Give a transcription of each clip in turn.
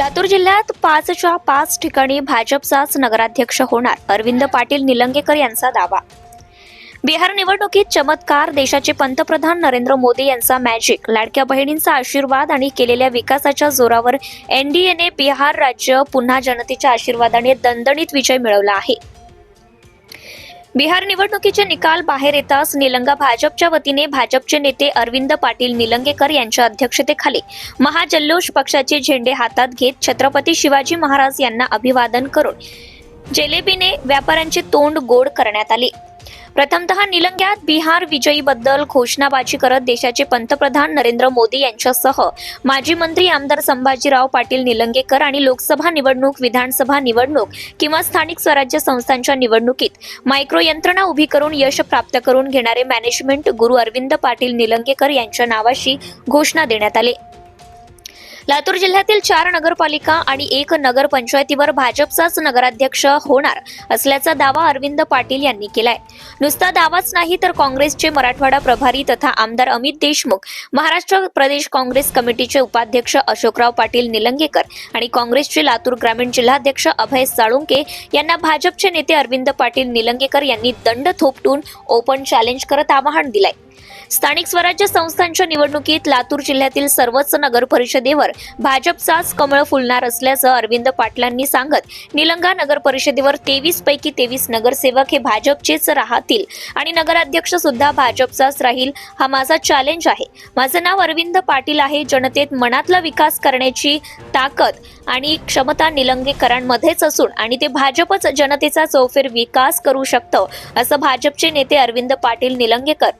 लातूर जिल्ह्यात पाचच्या पाच ठिकाणी भाजपचाच नगराध्यक्ष होणार अरविंद पाटील निलंगेकर यांचा दावा. बिहार निवडणुकीत चमत्कार देशाचे पंतप्रधान नरेंद्र मोदी यांचा मॅजिक लाडक्या बहिणींचा आशीर्वाद आणि केलेल्या विकासाच्या जोरावर एनडीएने बिहार राज्य पुन्हा जनतेच्या आशीर्वादाने दणदणीत विजय मिळवला आहे. बिहार निवडणुकीचे निकाल बाहेर येताच निलंगा भाजपच्या वतीने भाजपचे नेते अरविंद पाटील निलंगेकर यांच्या अध्यक्षतेखाली महाजल्लोष पक्षाचे झेंडे हातात घेत छत्रपती शिवाजी महाराज यांना अभिवादन करून जेलेबीने व्यापाऱ्यांचे तोंड गोड करण्यात आले. प्रथमतः निलंग्यात बिहार विजयीबद्दल घोषणाबाजी करत देशाचे पंतप्रधान नरेंद्र मोदी यांच्यासह माजी मंत्री आमदार संभाजीराव पाटील निलंगेकर आणि लोकसभा निवडणूक विधानसभा निवडणूक किंवा स्थानिक स्वराज्य संस्थांच्या निवडणुकीत मायक्रो यंत्रणा उभी करून यश प्राप्त करून घेणारे मॅनेजमेंट गुरु अरविंद पाटील निलंगेकर यांच्या नावाशी घोषणा देण्यात आले. लातूर जिल्ह्यातील चार नगरपालिका आणि एक नगरपंचायतीवर भाजपचाच नगराध्यक्ष होणार असल्याचा दावा अरविंद पाटील यांनी केलाय. नुसता दावाच नाही तर काँग्रेसचे मराठवाडा प्रभारी तथा आमदार अमित देशमुख महाराष्ट्र प्रदेश काँग्रेस कमिटीचे उपाध्यक्ष अशोकराव पाटील निलंगेकर आणि काँग्रेसचे लातूर ग्रामीण जिल्हाध्यक्ष अभय साळुंके यांना भाजपचे नेते अरविंद पाटील निलंगेकर यांनी दंड थोपटून ओपन चॅलेंज करत आवाहन दिलंय. स्थानिक स्वराज्य संस्थांच्या निवडणुकीत लातूर जिल्ह्यातील सर्वच नगर परिषदेवर भाजपचाच कमळ फुलणार असल्याचं अरविंद पाटलांनी सांगत निलंगा नगर परिषदेवर तेवीस पैकी तेवीस नगरसेवक हे भाजपचेच राहतील आणि नगराध्यक्ष सुद्धा भाजपचाच राहील हा माझा चॅलेंज आहे. माझं नाव अरविंद पाटील आहे जनतेत मनातला विकास करण्याची ताकद आणि क्षमता निलंगेकरांमध्येच असून आणि ते भाजपच जनतेचा चौफेर विकास करू शकतं असं भाजपचे नेते अरविंद पाटील निलंगेकर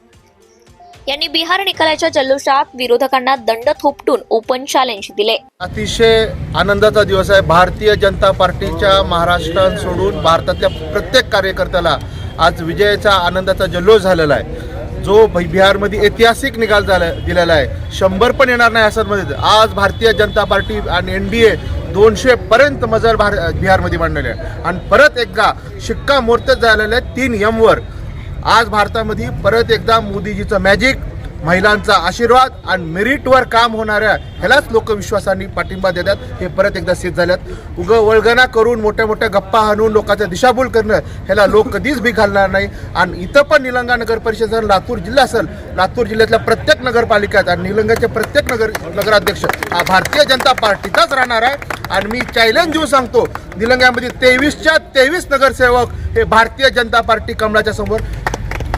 यांनी बिहार निकालाच्या जल्लोषात विरोधकांना दंड थोपटून ओपन चॅलेंज दिले. अतिशय आनंदाचा दिवस आहे. भारतीय जनता पार्टीच्या महाराष्ट्रात सोडून भारतातल्या प्रत्येक कार्यकर्त्याला आज विजयाचा आनंदाचा जल्लोष झालेला आहे. जो बिहारमध्ये ऐतिहासिक निकाल झाला दिलेला आहे. शंभर पण येणार नाही असं मध्ये आज भारतीय जनता पार्टी आणि एन डी ए दोनशे पर्यंत मजल भार बिहारमध्ये मांडलेले आहे. आणि परत एकदा शिक्का मोर्तज झालेला आहे तीन यमवर आज भारतामध्ये परत एकदा मोदीजीचं मॅजिक महिलांचा आशीर्वाद आणि मेरिटवर काम होणाऱ्या ह्यालाच लोक विश्वासाने पाठिंबा देतात. हे परत एकदा सिद्ध झाल्यात. उग वळगणा करून मोठ्या मोठ्या गप्पा हाणून लोकांचा दिशाभूल करणं ह्याला लोक कधीच भी घालणार नाही. आणि इथं पण निलंगा नगर परिषद लातूर जिल्हा असेल लातूर जिल्ह्यातल्या प्रत्येक नगरपालिकेत आणि निलंगाचे प्रत्येक नगर नगराध्यक्ष हा भारतीय जनता पार्टीचाच राहणार आहे. आणि मी चॅलेंज देऊ सांगतो निलंग्यामध्ये तेवीसच्या तेवीस नगरसेवक हे भारतीय जनता पार्टी कमळाच्या समोर